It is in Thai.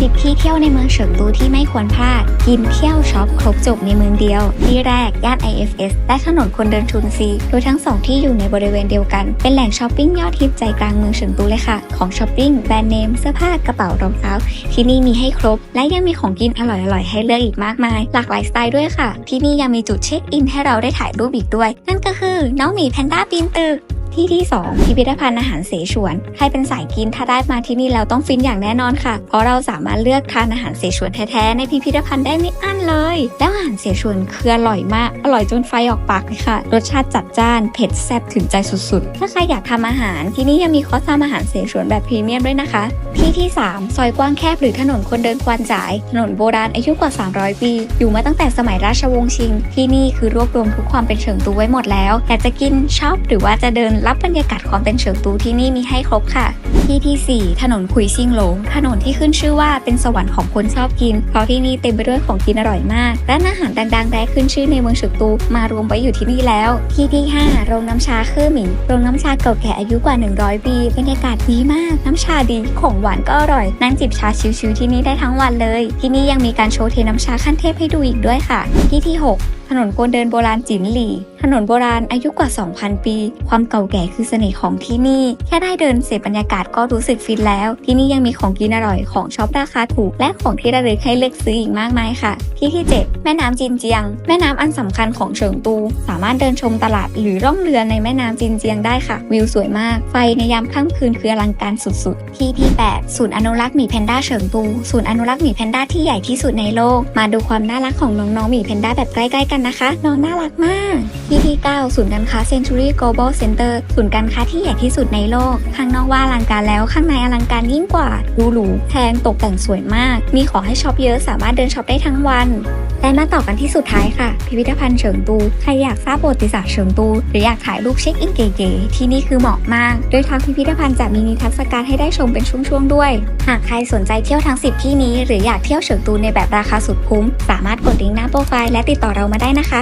10ที่เที่ยวในเมืองเฉิงตูที่ไม่ควรพลาด กินเที่ยวช็อปครบจบในเมืองเดียว ที่แรก ย่าน IFS และถนนคนเดินชุนซีโดยทั้งสองที่อยู่ในบริเวณเดียวกัน เป็นแหล่งช้อปปิ้งยอดฮิตใจกลางเมืองเฉิงตูเลยค่ะ ของช้อปปิ้งแบรนด์เนมเสื้อผ้ากระเป๋ารองเท้า ที่นี่มีให้ครบ และยังมีของกินอร่อยๆให้เลือกอีกมากมาย หลากหลายสไตล์ด้วยค่ะ ที่นี่ยังมีจุดเช็คอินให้เราได้ถ่ายรูปอีกด้วย นั่นก็คือน้องหมีแพนด้าปีนตึก ที่ที่ 2 พิพิธภัณฑ์อาหารเสฉวน ใครเป็นสายกินถ้าได้มาที่นี่แล้วต้องฟินอย่างแน่นอนค่ะ เพราะเราสามารถเลือกทานอาหารเสฉวนแท้ๆในพิพิธภัณฑ์ได้ไม่อั้นเลย แล้วอาหารเสฉวนคืออร่อยมาก อร่อยจนไฟออกปากเลยค่ะ รสชาติจัดจ้าน เผ็ดแซ่บถึงใจสุดๆ ถ้าใครอยากทำอาหารที่นี่ยังมีคอร์สทำอาหารเสฉวนแบบพรีเมียมด้วยนะคะ ที่ที่ 3 ซอยกว้างแคบหรือถนนคนเดินควันจ่าย ถนนโบราณอายุกว่า 300 ปี อยู่มาตั้งแต่สมัยราชวงศ์ชิง ที่นี่คือรวบรวมทุกความเป็นเฉิงตูไว้หมดแล้วอยากจะกินชอบหรือว่าจะเดินรับบรรยากาศความเป็นเฉิงตูที่นี่มีให้ครบค่ะ ที่ที่ 4 ถนนคุยซิงหลง ถนนที่ขึ้นชื่อว่าเป็นสวรรค์ของคนชอบกิน เพราะที่นี่เต็มไปด้วยของกินอร่อยมากร้านอาหารดังๆแรกขึ้นชื่อในเมืองเฉิงตูมารวมไว้อยู่ที่นี่แล้ว ที่ที่ 5 โรงน้ำชาคือหมิงโรงน้ำชาเก่าแก่อายุกว่า 100 ปีบรรยากาศดีมาก น้ำชาดีของหวานก็อร่อยนั่งจิบชาชิวๆที่นี่ได้ทั้งวันเลย ที่นี่ยังมีการโชว์เทน้ำชาขั้นเทพให้ดูอีกด้วยค่ะ ที่ที่ 6 ถนนคนเดินโบราณจินหลี่ ถนนโบราณอายุกว่า 2,000 ปี ความเก่าแก่คือเสน่ห์ของที่นี่ แค่ได้เดินเสพบรรยากาศก็รู้สึกฟินแล้ว ที่นี่ยังมีของกินอร่อยของช็อปราคาถูก และของที่ระลึกให้เลือกซื้ออีกมากมายค่ะ ที่ที่ 7 แม่น้ำจินเจียง แม่น้ำอันสำคัญของเฉิงตู สามารถเดินชมตลาดหรือร่องเรือในแม่น้ำจินเจียงได้ค่ะ วิวสวยมาก ไฟในยามค่ำคืนคืออลังการสุดๆ ที่ที่ 8 ศูนย์อนุรักษ์หมีแพนด้าเฉิงตู ศูนย์อนุรักษ์หมีแพนด้าที่ใหญ่ที่สุดในโลก มาดูความน่ารักของน้องๆหมีแพนด้าแบบใกล้ๆกันกันนะคะ น้องน่ารักมาก ที่ที่ 9 ศูนย์การค้า Century Global Center ศูนย์การค้าที่ใหญ่ที่สุดในโลก ข้างนอกว่าอลังการแล้วข้างในอลังการยิ่งกว่าดูหรูแพงตกแต่งสวยมาก มีของให้ช็อปเยอะสามารถเดินช็อปได้ทั้งวัน และมาต่อกันที่สุดท้ายค่ะ พิพิธภัณฑ์เฉิงตู ใครอยากทราบประวัติศาสตร์เฉิงตู หรืออยากถ่ายรูปเช็คอินเก๋ๆที่นี่คือเหมาะมาก โดยทางพิพิธภัณฑ์จะมีนิทรรศการให้ได้ชมเป็นช่วงๆด้วย หากใครสนใจเที่ยวทั้ง 10 ที่นี้ หรืออยากเที่ยวเฉิงตูในแบบราคาสุดคุ้ม สามารถกดลิงก์หน้าโปรไฟล์และติดต่อเรามาได้นะคะ